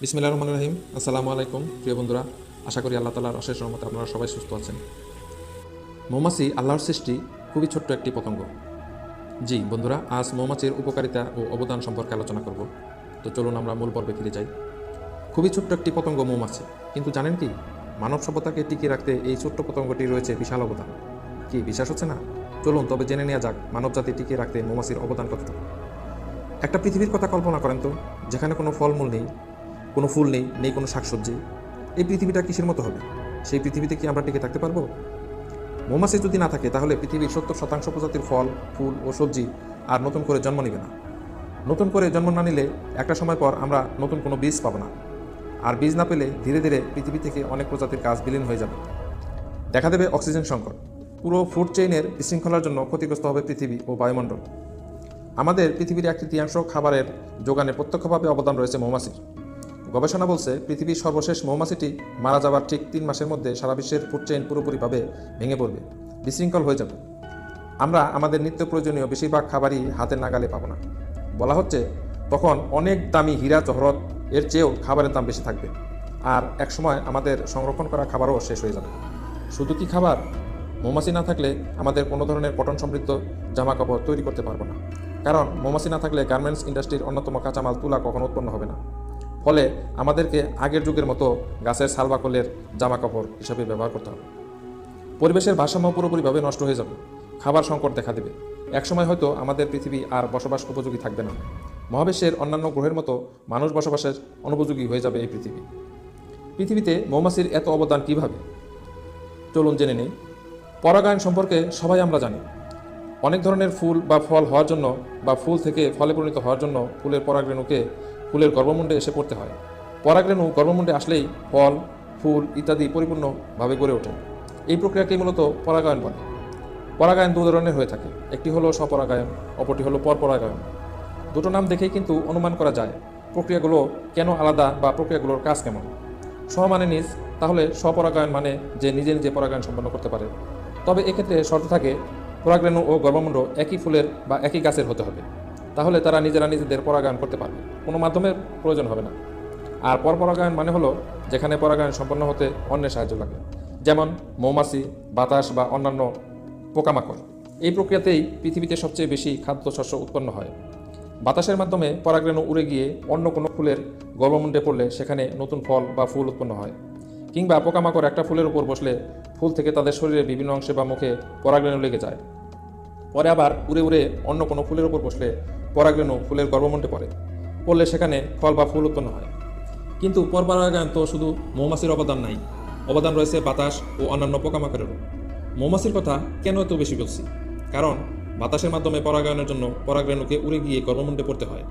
বিসমিল্লা রহমান রহিম। আসসালামু আলাইকুম প্রিয় বন্ধুরা। আশা করি আল্লাহ তালার অশেষ রহমতে আপনারা সবাই সুস্থ আছেন। মৌমাছি আল্লাহর সৃষ্টি খুবই ছোট্ট একটি পতঙ্গ। জি, বন্ধুরা, আজ মৌমাছির উপকারিতা ও অবদান সম্পর্কে আলোচনা করব। তো চলুন আমরা মূল পর্বে ফিরে যাই। খুবই ছোট্ট একটি পতঙ্গ মৌমাছি। কিন্তু জানেন কি? মানব সভ্যতাকে টিকিয়ে রাখতে এই ছোট্ট পতঙ্গটি রয়েছে বিশাল অবদান। কি, বিশ্বাস হচ্ছে না? চলুন, তবে জেনে নেওয়া যাক মানব জাতি টিকিয়ে রাখতে মৌমাছির অবদান কতটুকু। একটা পৃথিবীর কথা কল্পনা করেন তো, যেখানে কোনো ফলমূল নেই কোনো ফুল নেই নেই কোনো শাকসবজি। এই পৃথিবীটা কিসের মতো হবে? সেই পৃথিবীতে কি আমরা টিকে থাকতে পারব? মৌমাছি যদি না থাকে, তাহলে পৃথিবীর সত্তর শতাংশ প্রজাতির ফল, ফুল ও সবজি আর নতুন করে জন্ম নেবে না। নতুন করে জন্ম না নিলে একটা সময় পর আমরা নতুন কোনো বীজ পাবো না। আর বীজ না পেলে ধীরে ধীরে পৃথিবী থেকে অনেক প্রজাতির কাজ বিলীন হয়ে যাবে। দেখা দেবে অক্সিজেন সংকট। পুরো ফুড চেইনের বিশৃঙ্খলার জন্য ক্ষতিগ্রস্ত হবে পৃথিবী ও বায়ুমণ্ডল। আমাদের পৃথিবীর এক তৃতীয়াংশ খাবারের যোগানে প্রত্যক্ষভাবে অবদান রয়েছে মৌমাছির। গবেষণা বলছে, পৃথিবীর সর্বশেষ মৌমাছিটি মারা যাওয়ার ঠিক তিন মাসের মধ্যে সারা বিশ্বের ফুড চেইন পুরোপুরিভাবে ভেঙে পড়বে, বিশৃঙ্খল হয়ে যাবে। আমরা আমাদের নিত্য প্রয়োজনীয় বেশিরভাগ খাবারই হাতের নাগালে পাবো না। বলা হচ্ছে, তখন অনেক দামি হীরা জহরত এর চেয়েও খাবারের দাম বেশি থাকবে। আর একসময় আমাদের সংরক্ষণ করা খাবারও শেষ হয়ে যাবে। শুধু কি খাবার? মৌমাছি না থাকলে আমাদের কোনো ধরনের কটন সমৃদ্ধ জামা কাপড় তৈরি করতে পারব না। কারণ মৌমাছি না থাকলে গার্মেন্টস ইন্ডাস্ট্রির অন্যতম কাঁচামাল তুলা কখনো উৎপন্ন হবে না। ফলে আমাদেরকে আগের যুগের মতো গাছের সালবাকলের জামা কাপড় হিসাবে ব্যবহার করতে হবে। পরিবেশের ভারসাম্য পুরোপুরিভাবে নষ্ট হয়ে যাবে। খাবার সংকট দেখা দেবে। একসময় হয়তো আমাদের পৃথিবী আর বসবাস উপযোগী থাকবে না। মহাবিশ্বের অন্যান্য গ্রহের মতো মানুষ বসবাসের অনুপযোগী হয়ে যাবে এই পৃথিবী। পৃথিবীতে মৌমাছির এত অবদান কীভাবে? চলুন জেনে নেই। পরাগায়ন সম্পর্কে সবাই আমরা জানি। অনেক ধরনের ফুল বা ফল হওয়ার জন্য বা ফুল থেকে ফলে পরিণত হওয়ার জন্য ফুলের পরাগরেণুকে ফুলের গর্ভমুণ্ডে এসে পড়তে হয়। পরাগরেণু গর্ভমুণ্ডে আসলেই ফল, ফুল ইত্যাদি পরিপূর্ণভাবে গড়ে ওঠে। এই প্রক্রিয়াকেই মূলত পরাগায়ন বলে। পরাগায়ন দু ধরনের হয়ে থাকে। একটি হলো স্বপরাগায়ন, অপরটি হলো পরপরাগায়ন। দুটো নাম দেখেই কিন্তু অনুমান করা যায় প্রক্রিয়াগুলো কেন আলাদা বা প্রক্রিয়াগুলোর কাজ কেমন। স্ব মানে নিজ, তাহলে স্বপরাগায়ন মানে যে নিজে নিজে পরাগায়ন সম্পন্ন করতে পারে। তবে এক্ষেত্রে শর্ত থাকে, পরাগরেণু ও গর্ভমুণ্ড একই ফুলের বা একই গাছের হতে হবে। তাহলে তারা নিজেরা নিজেদের পরাগায়ন করতে পারবে। কোনো মাধ্যমের প্রয়োজন হবে না। আর পরপরাগায়ন মানে হলো যেখানে পরাগায়ন সম্পন্ন হতে অন্যের সাহায্য লাগে। যেমন মৌমাছি, বাতাস বা অন্যান্য পোকামাকড়। এই প্রক্রিয়াতেই পৃথিবীতে সবচেয়ে বেশি খাদ্যশস্য উৎপন্ন হয়। বাতাসের মাধ্যমে পরাগরেণু উড়ে গিয়ে অন্য কোনো ফুলের গর্ভমুণ্ডে পড়লে সেখানে নতুন ফল বা ফুল উৎপন্ন হয়। কিংবা পোকামাকড় একটা ফুলের উপর বসলে ফুল থেকে তাদের শরীরের বিভিন্ন অংশে বা মুখে পরাগরেণু লেগে যায়। পরে আবার উড়ে উড়ে অন্য কোনো ফুলের উপর বসলে পরাগরেণু ফুলের গর্ভমণ্ডে পড়ে। পড়লে সেখানে ফল বা ফুল উৎপন্ন হয়। কিন্তু পরপরাগায়ন তো শুধু মৌমাছির অবদান নাই, অবদান রয়েছে বাতাস ও অন্যান্য পোকামাকড়েরও। মৌমাছির কথা কেন এত বেশি বলছি? কারণ বাতাসের মাধ্যমে পরাগায়নের জন্য পরাগরেণুকে উড়ে গিয়ে গর্ভমুণ্ডে পড়তে হয়।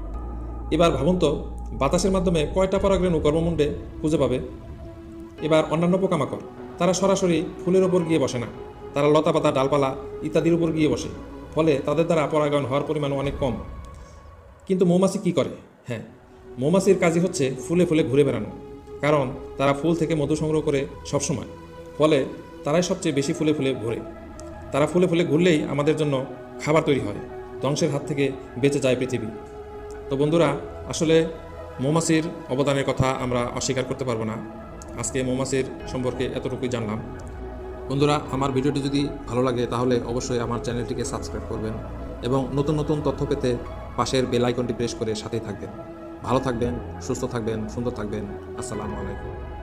এবার ভাবুন তো, বাতাসের মাধ্যমে কয়টা পরাগরেণু গর্ভমুণ্ডে খুঁজে পাবে? এবার অন্যান্য পোকামাকড়, তারা সরাসরি ফুলের ওপর গিয়ে বসে না। তারা লতা পাতা, ডালপালা ইত্যাদির উপর গিয়ে বসে। ফলে তাদের দ্বারা পরাগায়ন হওয়ার পরিমাণ অনেক কম। কিন্তু মৌমাছি কি করে? হ্যাঁ মৌমাছির কাজই হচ্ছে ফুলে ফুলে ঘুরে বেড়ানো, কারণ তারা ফুল থেকে মধু সংগ্রহ করে সবসময়, ফলে তারাই সবচেয়ে বেশি ফুলে ফুলে ঘুরে। তারা ফুলে ফুলে ঘুরলেই আমাদের জন্য খাবার তৈরি হয়, ধ্বংসের হাত থেকে বেঁচে যায় পৃথিবী। তো বন্ধুরা, আসলে মৌমাছির অবদানের কথা আমরা অস্বীকার করতে পারব না। আজকে মৌমাছির সম্পর্কে এতটুকুই জানলাম। বন্ধুরা, আমার ভিডিওটি যদি ভালো লাগে তাহলে অবশ্যই আমার চ্যানেলটিকে সাবস্ক্রাইব করবেন এবং নতুন নতুন তথ্য পেতে পাশের বেল আইকনটি প্রেস করে সাথেই থাকবেন। ভালো থাকবেন, সুস্থ থাকবেন, সুন্দর থাকবেন। আসসালামু আলাইকুম।